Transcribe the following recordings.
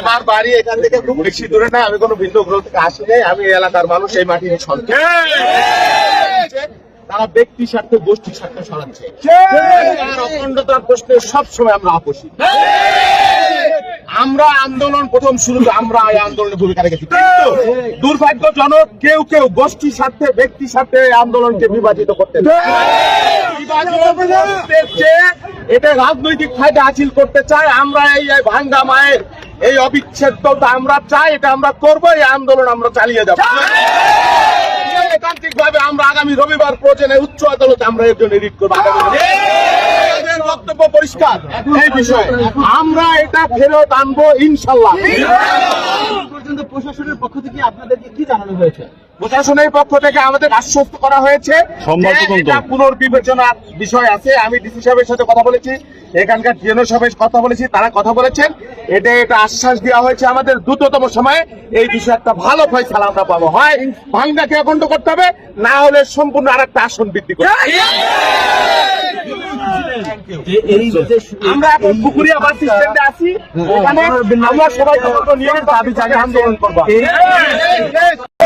আমার বাড়ি এখান থেকে খুব বেশি দূরে না আমি কোনো ভিন্ন গ্রহ থেকে আসি নাই আমি এলাকার মানুষ এই মাটির সন্তান। তারা ব্যক্তি স্বার্থে গোষ্ঠী স্বার্থে সরাচ্ছে। অখণ্ডতার প্রশ্নে সবসময় আমরা আপোষী। আমরা আন্দোলন প্রথম শুরু আমরা এই আন্দোলনের ভূমিকা রেখেছি। কিন্তু দুর্ভাগ্যজনক কেউ কেউ গোষ্ঠী স্বার্থে ব্যক্তি স্বার্থে এই আন্দোলনকে বিভাজিত করতে এটা রাজনৈতিক ফায়দা হাসিল করতে চায়, আমরা এই ভাঙ্গা মায়ের এই অবিচ্ছেদ্যতা আমরা চাই, এটা আমরা করব, এই আন্দোলন আমরা চালিয়ে যাব। ভাবে আমরা আগামী রবিবার প্রয়োজনে উচ্চ আদালতে আমরা এর জন্য রিট বক্তব্য পরিষ্কার, এই বিষয়ে। আমরা এটা ফেরত আনব, ইনশাল্লাহ। পর্যন্ত প্রশাসনের পক্ষ থেকে আপনাদেরকে কি জানানো হয়েছে? প্রশাসনের পক্ষ থেকে আমাদের আশ্বস্ত করা হয়েছে। এটা পুনর্বিবেচনার বিষয় আছে। আমি ডিসি সাহেবের সাথে কথা বলেছি এখানকার জেনো সাহেবের কথা বলেছি তারা কথা বলেছেন। এটা এটা আশ্বাস দেওয়া হয়েছে আমাদের দ্রুততম সময়ে। এই বিষয়ে একটা ভালো ফয়সালা আমরা পাবো। হয় ভাঙ্গাকে অখণ্ড করতে হবে না হলে সম্পূর্ণ আর একটা আসন বৃদ্ধি করতে আমরা এখন পুকুরিয়া বাস স্ট্যান্ডে আছি। এখানে আমরা সবাই দাবি আন্দোলন করব।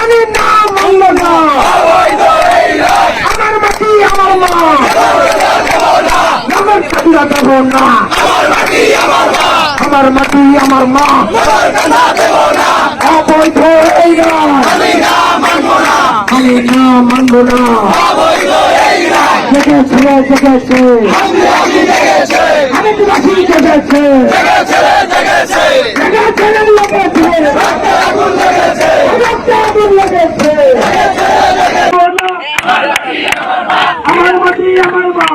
আমি না মানব না আমার মাটি আমার মা আমার ঠান্ডা দেব না আমার মাটি আমার মা। অবৈধ এই আমি না মানব না। জেগেছে জেগেছে। আমি জেগেছে জেগেছে লেগেছে রক্তে আগুন লেগেছে আমার মাটি আমার মা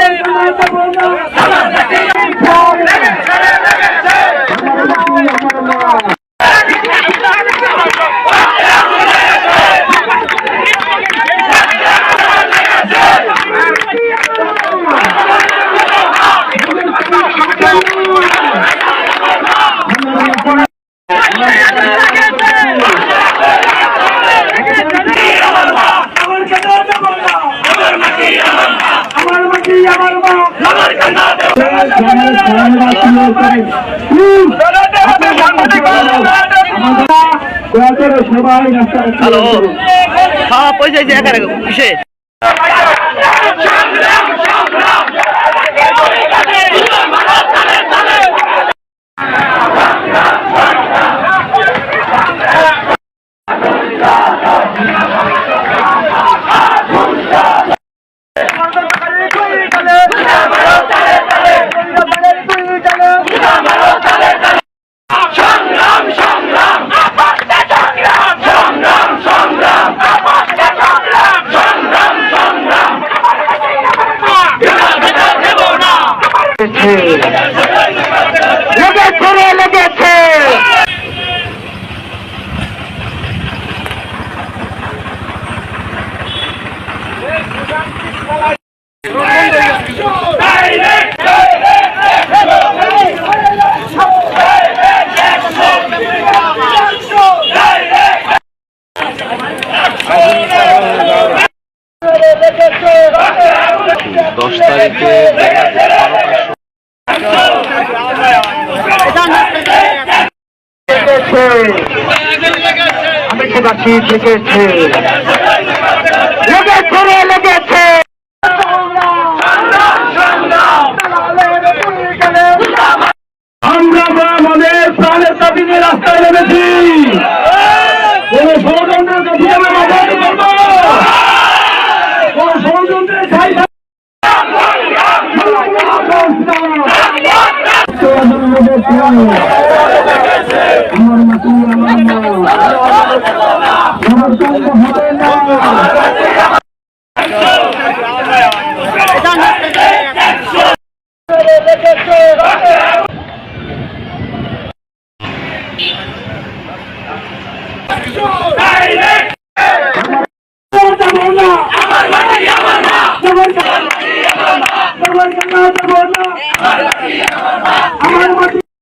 এই রায় দেব না। আমার মাটি আমার মা আমার মাটি আমার মা সবাই রাস্তা হ্যালো। হ্যাঁ পয়সা কিসে? দশ তারিখে আমি তো বাকি লেগেছে আমরা আমাদের প্রাণের নিয়ে রাস্তায় নেমেছি। আমার মাটি আমার মা আমার সঙ্গ হবে না আমার মাটি আমার মা